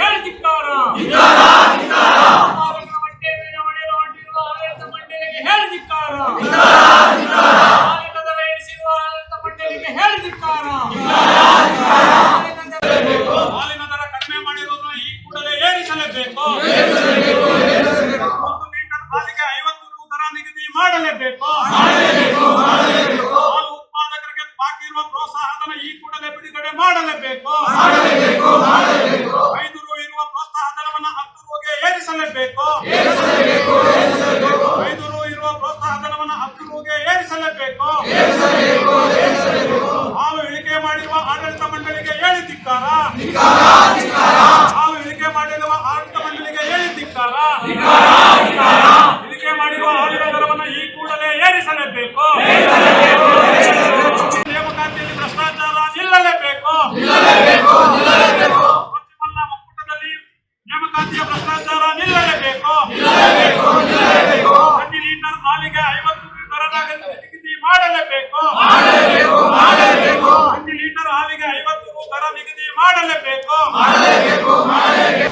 ಹೇಳಿ ರುಗೆ ಏರಿಸಲೇಬೇಕು ಹಾಲು ಇಳಿಕೆ ಮಾಡಿರುವ ಆಡಳಿತ ಮಂಡಳಿಗೆ ಹೇಳಿ ಧಿಕ್ಕಾರ.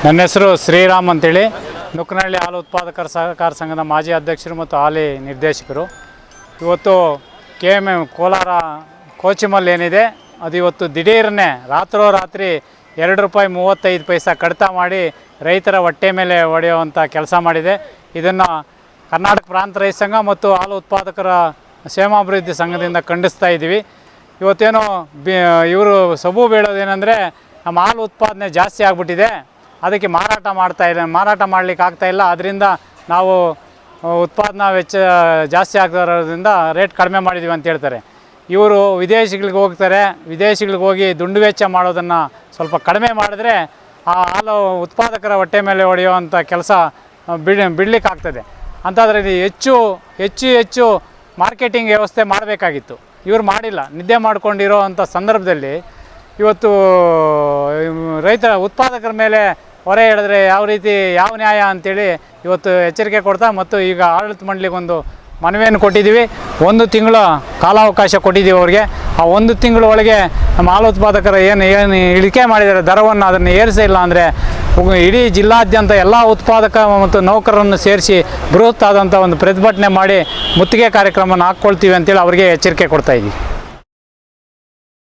ನನ್ನ ಹೆಸರು ಶ್ರೀರಾಮ್ ಅಂತೇಳಿ. ನುಕ್ಕನಹಳ್ಳಿ ಹಾಲು ಉತ್ಪಾದಕರ ಸಹಕಾರ ಸಂಘದ ಮಾಜಿ ಅಧ್ಯಕ್ಷರು ಮತ್ತು ಹಾಲಿ ನಿರ್ದೇಶಕರು. ಇವತ್ತು K M M Kolar Kochimul ಏನಿದೆ, ಅದು ಇವತ್ತು ದಿಢೀರನ್ನೇ ರಾತ್ರೋರಾತ್ರಿ ಎರಡು ರೂಪಾಯಿ ಮೂವತ್ತೈದು ಪೈಸ ಕಡಿತ ಮಾಡಿ ರೈತರ ಹೊಟ್ಟೆ ಮೇಲೆ ಹೊಡೆಯುವಂಥ ಕೆಲಸ ಮಾಡಿದೆ. ಇದನ್ನು ಕರ್ನಾಟಕ ಪ್ರಾಂತ ರೈತ ಸಂಘ ಮತ್ತು ಹಾಲು ಉತ್ಪಾದಕರ ಕ್ಷೇಮಾಭಿವೃದ್ಧಿ ಸಂಘದಿಂದ ಖಂಡಿಸ್ತಾ ಇದ್ದೀವಿ. ಇವತ್ತೇನು ಬಿ ಇವರು ಸಬು ಬೀಳೋದೇನೆಂದರೆ ನಮ್ಮ ಹಾಲು ಉತ್ಪಾದನೆ ಜಾಸ್ತಿ ಆಗಿಬಿಟ್ಟಿದೆ. ಅದಕ್ಕೆ ಮಾರಾಟ ಮಾಡ್ತಾ ಇಲ್ಲ, ಮಾರಾಟ ಮಾಡಲಿಕ್ಕೆ ಆಗ್ತಾ ಇಲ್ಲ. ಅದರಿಂದ ನಾವು ಉತ್ಪಾದನಾ ವೆಚ್ಚ ಜಾಸ್ತಿ ಆಗ್ತಿರೋದ್ರಿಂದ ರೇಟ್ ಕಡಿಮೆ ಮಾಡಿದ್ದೀವಿ ಅಂತ ಹೇಳ್ತಾರೆ. ಇವರು ವಿದೇಶಿಗಳಿಗೆ ಹೋಗ್ತಾರೆ, ವಿದೇಶಿಗಳಿಗೆ ಹೋಗಿ ದುಂಡು ವೆಚ್ಚ ಮಾಡೋದನ್ನು ಸ್ವಲ್ಪ ಕಡಿಮೆ ಮಾಡಿದ್ರೆ ಆ ಹಾಲು ಉತ್ಪಾದಕರ ಹೊಟ್ಟೆ ಮೇಲೆ ಹೊಡೆಯುವಂಥ ಕೆಲಸ ಬಿಡ್ ಬಿಡಲಿಕ್ಕಾಗ್ತದೆ ಅಂಥದ್ರಲ್ಲಿ ಹೆಚ್ಚು ಹೆಚ್ಚು ಹೆಚ್ಚು ಮಾರ್ಕೆಟಿಂಗ್ ವ್ಯವಸ್ಥೆ ಮಾಡಬೇಕಾಗಿತ್ತು. ಇವರು ಮಾಡಿಲ್ಲ. ನಿದ್ದೆ ಮಾಡಿಕೊಂಡಿರೋ ಅಂಥ ಸಂದರ್ಭದಲ್ಲಿ ಇವತ್ತು ಇವ್ ರೈತರ ಉತ್ಪಾದಕರ ಮೇಲೆ ಹೊರೆ ಹೇಳಿದ್ರೆ ಯಾವ ರೀತಿ, ಯಾವ ನ್ಯಾಯ ಅಂತೇಳಿ ಇವತ್ತು ಎಚ್ಚರಿಕೆ ಕೊಡ್ತಾ ಮತ್ತು ಈಗ ಆಡಳಿತ ಮಂಡಳಿಗೆ ಒಂದು ಮನವಿಯನ್ನು ಕೊಟ್ಟಿದ್ದೀವಿ. ಒಂದು ತಿಂಗಳ ಕಾಲಾವಕಾಶ ಕೊಟ್ಟಿದ್ದೀವಿ ಅವ್ರಿಗೆ. ಆ ಒಂದು ತಿಂಗಳ ಒಳಗೆ ನಮ್ಮ ಹಾಲು ಉತ್ಪಾದಕರ ಏನು ಏನು ಇಳಿಕೆ ಮಾಡಿದ್ದಾರೆ, ದರವನ್ನು ಅದನ್ನು ಏರಿಸಿಲ್ಲ ಅಂದರೆ ಇಡೀ ಜಿಲ್ಲಾದ್ಯಂತ ಎಲ್ಲ ಉತ್ಪಾದಕ ಮತ್ತು ನೌಕರರನ್ನು ಸೇರಿಸಿ ಬೃಹತ್ ಆದಂಥ ಒಂದು ಪ್ರತಿಭಟನೆ ಮಾಡಿ ಮುತ್ತಿಗೆ ಕಾರ್ಯಕ್ರಮವನ್ನು ಹಾಕ್ಕೊಳ್ತೀವಿ ಅಂತೇಳಿ ಅವರಿಗೆ ಎಚ್ಚರಿಕೆ ಕೊಡ್ತಾ ಇದ್ದೀವಿ.